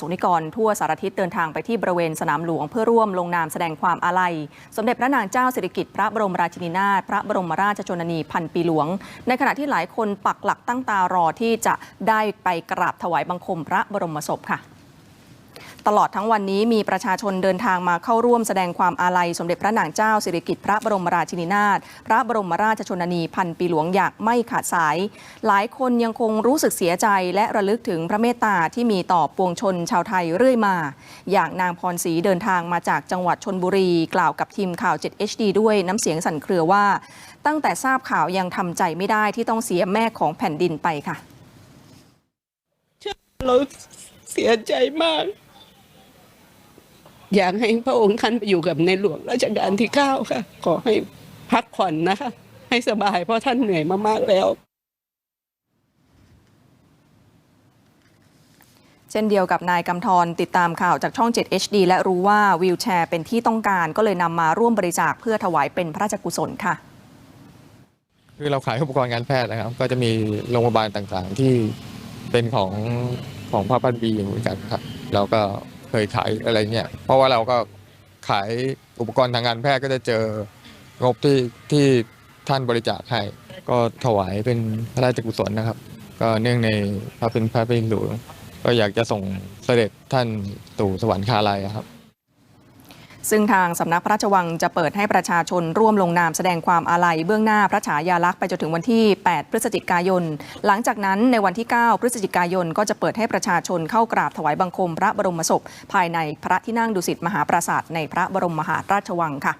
สนิกรทั่วสารทิศเดินทางไปที่บริเวณสนามหลวงเพื่อร่วมลงนามแสดงความอาลัย สมเด็จพระนางเจ้าสิริกิติ์พระบรมราชินีนาถพระบรมราชชนนีพันปีหลวง ในขณะที่หลายคนปักหลักตั้งตารอที่จะได้ไปกราบถวายบังคมพระบรมศพค่ะ ตลอดทั้งวันนี้มีประชาชนเดินทางมาเข้าร่วมแสดงความอาลัย สมเด็จพระนางเจ้าสิริกิติ์พระบรมราชินีนาถพระบรมราชชนนีพันปีหลวงอย่างไม่ขาดสาย หลายคนยังคงรู้สึกเสียใจและระลึกถึงพระเมตตาที่มีต่อปวงชนชาวไทยเรื่อยมา อย่างนางพรศรีเดินทางมาจากจังหวัดชนบุรี กล่าวกับทีมข่าว 7 HD ด้วยน้ำเสียงสั่นเครือว่า ตั้งแต่ทราบข่าวยังทำใจไม่ได้ที่ต้องเสียแม่ของแผ่นดินไปค่ะเราเสียใจมาก อยากให้พระองค์ท่านไปอยู่กับในหลวงรัชกาลที่เก้าค่ะ ขอให้พักผ่อนนะคะ ให้สบายเพราะท่านเหนื่อยมากๆแล้วเช่นเดียวกับนายกำธรติดตามข่าวจากช่อง 7 HD และรู้ว่าวีลแชร์เป็นที่ต้องการก็เลยนำมาร่วมบริจาคเพื่อถวายเป็นพระราชกุศลค่ะ คือเราขายอุปกรณ์การแพทย์นะครับ ก็จะมีโรงพยาบาลต่างๆที่เป็นของของพระพันปีเหมือนกันครับเราก็ เคยขายอะไรเงี้ยเพราะว่าเราก็ขายอุปกรณ์ทางการแพทย์ก็จะเจองบที่ที่ท่านบริจาคให้ก็ถวายเป็นพระราชกุศลนะครับ ก็เนื่องในพระเป็นพระเป็นหลวงก็อยากจะส่งเสด็จท่านตู่สวรรคาลัยครับ ซึ่งทางสำนักพระราชวังจะเปิดให้ประชาชนร่วมลงนามแสดงความอาลัยเบื้องหน้าพระฉายาลักษณ์ไปจนถึงวันที่ 8 พฤศจิกายน หลังจากนั้นในวันที่ 9 พฤศจิกายน ก็จะเปิดให้ประชาชนเข้ากราบถวายบังคมพระบรมศพ ภายในพระที่นั่งดุสิตมหาปราสาทในพระบรมมหาราชวังค่ะ